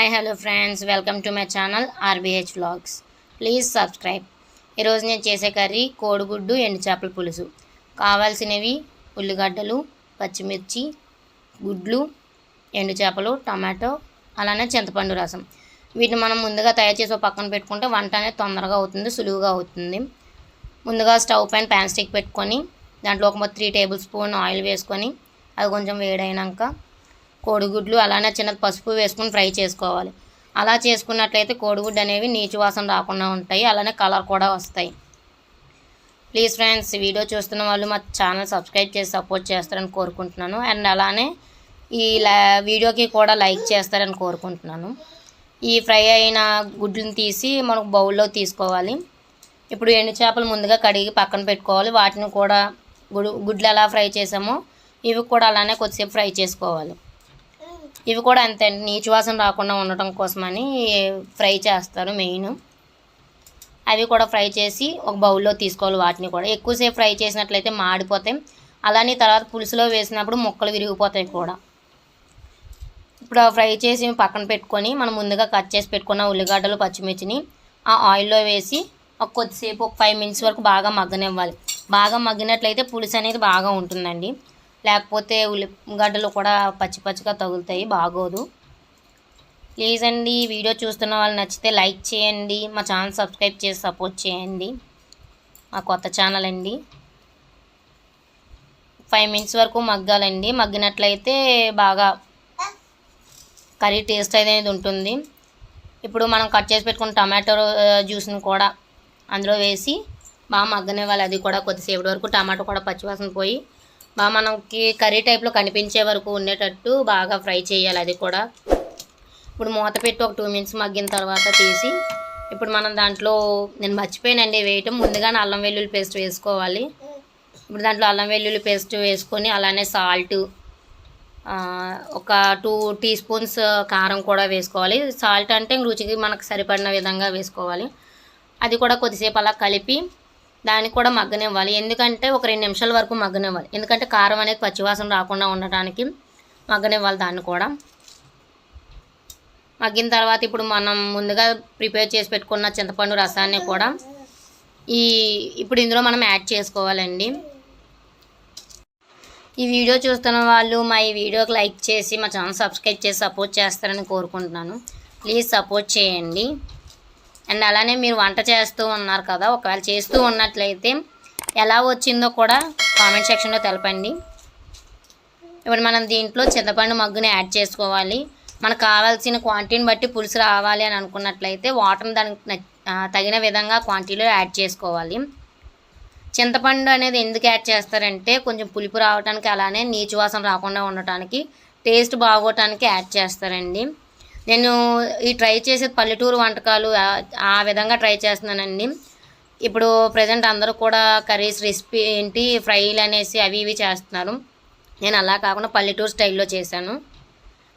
Hi hello friends welcome to my channel RBH vlogs please subscribe ఈరోజు నేను చేసే curry కోడిగుడ్డు ఎండు చేపల పులుసు. కావాల్సినవి ఉల్లిగడ్డలు పచ్చిమిర్చి గుడ్లు ఎండు చేపలు టమాటో అలానే చింతపండు రసం. వీటిని మనం ముందుగా తయారు చేసి ఒక పక్కన పెట్టుకుంటే వంట అనేది తొందరగా అవుతుంది సులువుగా అవుతుంది. ముందుగా స్టవ్ పైన ప్యాన్ స్టిక్ పెట్టుకొని దాంట్లో ఒక త్రీ టేబుల్ స్పూన్ ఆయిల్ వేసుకొని అది కొంచెం వేడైనాక కోడిగుడ్లు అలానే చిన్న పసుపు వేసుకుని ఫ్రై చేసుకోవాలి. అలా చేసుకున్నట్లయితే కోడిగుడ్డు అనేవి నీచు వాసన రాకుండా ఉంటాయి. అలానే కలర్ కూడా వస్తాయి. ప్లీజ్ ఫ్రెండ్స్ వీడియో చూస్తున్న వాళ్ళు మా ఛానల్ సబ్స్క్రైబ్ చేసి సపోర్ట్ చేస్తారని కోరుకుంటున్నాను. అండ్ అలానే ఈ వీడియోకి కూడా లైక్ చేస్తారని కోరుకుంటున్నాను. ఈ ఫ్రై అయిన గుడ్లను తీసి మనకు బౌల్లో తీసుకోవాలి. ఇప్పుడు ఎండు చేపలు ముందుగా కడిగి పక్కన పెట్టుకోవాలి. వాటిని కూడా గుడ్లు ఎలా ఫ్రై చేసామో ఇవి కూడా అలానే కొద్దిసేపు ఫ్రై చేసుకోవాలి. ఇవి కూడా అంతే నీచు వాసన రాకుండా ఉండటం కోసమని ఫ్రై చేస్తారు మెయిన్. అవి కూడా ఫ్రై చేసి ఒక బౌల్లో తీసుకోవాలి వాటిని కూడా. ఎక్కువసేపు ఫ్రై చేసినట్లయితే మాడిపోతాయి. అలానే తర్వాత పులుసులో వేసినప్పుడు ముక్కలు విరిగిపోతాయి కూడా. ఇప్పుడు ఫ్రై చేసి పక్కన పెట్టుకొని మనం ముందుగా కట్ చేసి పెట్టుకున్న ఉల్లిగడ్డలు పచ్చిమిర్చిని ఆ ఆయిల్లో వేసి ఒక కొద్దిసేపు ఒక ఫైవ్ మినిట్స్ వరకు బాగా మగ్గనివ్వాలి. బాగా మగ్గినట్లయితే పులుసు అనేది బాగా ఉంటుందండి. లేకపోతే ఉల్లిగడ్డలు కూడా పచ్చి పచ్చిగా తగులుతాయి బాగోదు. ప్లీజ్ అండి వీడియో చూస్తున్న వాళ్ళు నచ్చితే లైక్ చేయండి మా ఛానల్ సబ్స్క్రైబ్ చేసి సపోర్ట్ చేయండి. మా కొత్త ఛానల్ అండి. ఫైవ్ మినిట్స్ వరకు మగ్గాలండి. మగ్గినట్లయితే బాగా కర్రీ టేస్ట్ అనేది ఉంటుంది. ఇప్పుడు మనం కట్ చేసి పెట్టుకున్న టమాటో జ్యూస్ని కూడా అందులో వేసి బాగా మగ్గనివ్వాలి. అది కూడా కొద్దిసేపటి వరకు టమాటో కూడా పచ్చివాసన పోయి బాగా మనకి కర్రీ టైప్లో కనిపించే వరకు ఉండేటట్టు బాగా ఫ్రై చేయాలి అది కూడా. ఇప్పుడు మూత పెట్టి ఒక టూ మినిట్స్ మగ్గిన తర్వాత తీసి ఇప్పుడు మనం దాంట్లో నేను మర్చిపోయానండి వేయటం ముందుగానే అల్లం వెల్లుల్లి పేస్ట్ వేసుకోవాలి. ఇప్పుడు దాంట్లో అల్లం వెల్లుల్లి పేస్ట్ వేసుకొని అలానే సాల్ట్ ఒక టూ టీ స్పూన్స్ కారం కూడా వేసుకోవాలి. సాల్ట్ అంటే రుచికి మనకు సరిపడిన విధంగా వేసుకోవాలి. అది కూడా కొద్దిసేపు అలా కలిపి దానికి కూడా మగ్గనివ్వాలి. ఎందుకంటే ఒక రెండు నిమిషాల వరకు మగ్గనివ్వాలి. ఎందుకంటే కారం అనేది పచ్చివాసన రాకుండా ఉండటానికి మగ్గనివ్వాలి దాన్ని కూడా. మగ్గిన తర్వాత ఇప్పుడు మనం ముందుగా ప్రిపేర్ చేసి పెట్టుకున్న చింతపండు రసాన్ని కూడా ఈ ఇప్పుడు ఇందులో మనం యాడ్ చేసుకోవాలండి. ఈ వీడియో చూస్తున్న వాళ్ళు మా ఈ వీడియోకి లైక్ చేసి మా ఛానల్ సబ్స్క్రైబ్ చేసి సపోర్ట్ చేస్తారని కోరుకుంటున్నాను. ప్లీజ్ సపోర్ట్ చేయండి. అండ్ అలానే మీరు వంట చేస్తూ ఉన్నారు కదా ఒకవేళ చేస్తూ ఉన్నట్లయితే ఎలా వచ్చిందో కూడా కామెంట్ సెక్షన్లో తెలపండి. ఇప్పుడు మనం దీంట్లో చింతపండు మగ్గుని యాడ్ చేసుకోవాలి. మనకు కావాల్సిన క్వాంటిటీని బట్టి పులుసు రావాలి అని అనుకున్నట్లయితే వాటర్ని దానికి తగిన విధంగా క్వాంటిటీలో యాడ్ చేసుకోవాలి. చింతపండు అనేది ఎందుకు యాడ్ చేస్తారంటే కొంచెం పులుపు రావడానికి అలానే నీచు వాసన రాకుండా ఉండటానికి టేస్ట్ బాగోటానికి యాడ్ చేస్తారండి. నేను ఈ ట్రై చేసే పల్లెటూరు వంటకాలు ఆ విధంగా ట్రై చేస్తున్నానండి. ఇప్పుడు ప్రజెంట్ అందరూ కూడా కర్రీస్ రెసిపీ ఏంటి ఫ్రైలు అనేసి అవి ఇవి చేస్తున్నారు. నేను అలా కాకుండా పల్లెటూరు స్టైల్లో చేశాను.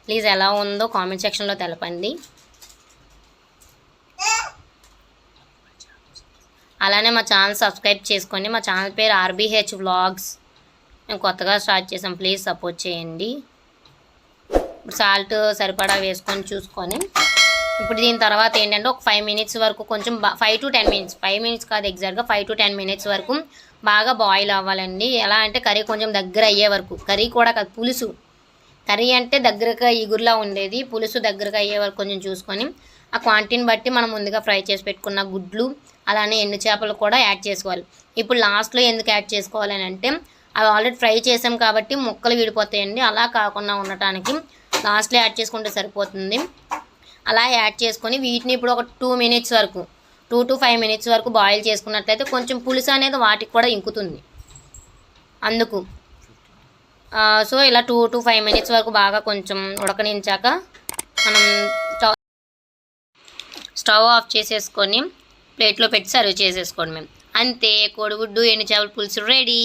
ప్లీజ్ ఎలా ఉందో కామెంట్ సెక్షన్లో తెలపండి. అలానే మా ఛానల్ సబ్స్క్రైబ్ చేసుకోండి. మా ఛానల్ పేరు ఆర్బీహెచ్ వ్లాగ్స్ మేము కొత్తగా స్టార్ట్ చేసాం. ప్లీజ్ సపోర్ట్ చేయండి. సాల్ట్ సరిపడా వేసుకొని చూసుకొని ఇప్పుడు దీని తర్వాత ఏంటంటే ఒక ఫైవ్ మినిట్స్ వరకు కొంచెం five to ten minutes five minutes కాదు ఎగ్జాక్ట్గా ఫైవ్ టు టెన్ మినిట్స్ వరకు బాగా బాయిల్ అవ్వాలండి. ఎలా అంటే కర్రీ కొంచెం దగ్గర అయ్యే వరకు కర్రీ కూడా కాదు పులుసు. కర్రీ అంటే దగ్గరగా ఈగురులా ఉండేది పులుసు దగ్గరగా అయ్యే వరకు కొంచెం చూసుకొని ఆ క్వాంటిటీని బట్టి మనం ముందుగా ఫ్రై చేసి పెట్టుకున్న గుడ్లు అలానే ఎండు చేపలు కూడా యాడ్ చేసుకోవాలి. ఇప్పుడు లాస్ట్లో ఎందుకు యాడ్ చేసుకోవాలని అంటే అవి ఆల్రెడీ ఫ్రై చేసాం కాబట్టి ముక్కలు విడిపోతాయండి. అలా కాకుండా ఉండటానికి లాస్ట్లో యాడ్ చేసుకుంటే సరిపోతుంది. అలా యాడ్ చేసుకొని వీటిని ఇప్పుడు ఒక టూ మినిట్స్ వరకు టూ టు ఫైవ్ మినిట్స్ వరకు బాయిల్ చేసుకున్నట్లయితే కొంచెం పులుసు అనేది వాటికి కూడా ఇంకుతుంది. అందుకు సో ఇలా టూ టు ఫైవ్ మినిట్స్ వరకు బాగా కొంచెం ఉడకనించాక మనం స్టవ్ ఆఫ్ చేసేసుకొని ప్లేట్లో పెట్టి సర్వ్ చేసేసుకోండి మేము. అంతే కోడిగుడ్డు ఎండు చేపల పులుసు రెడీ.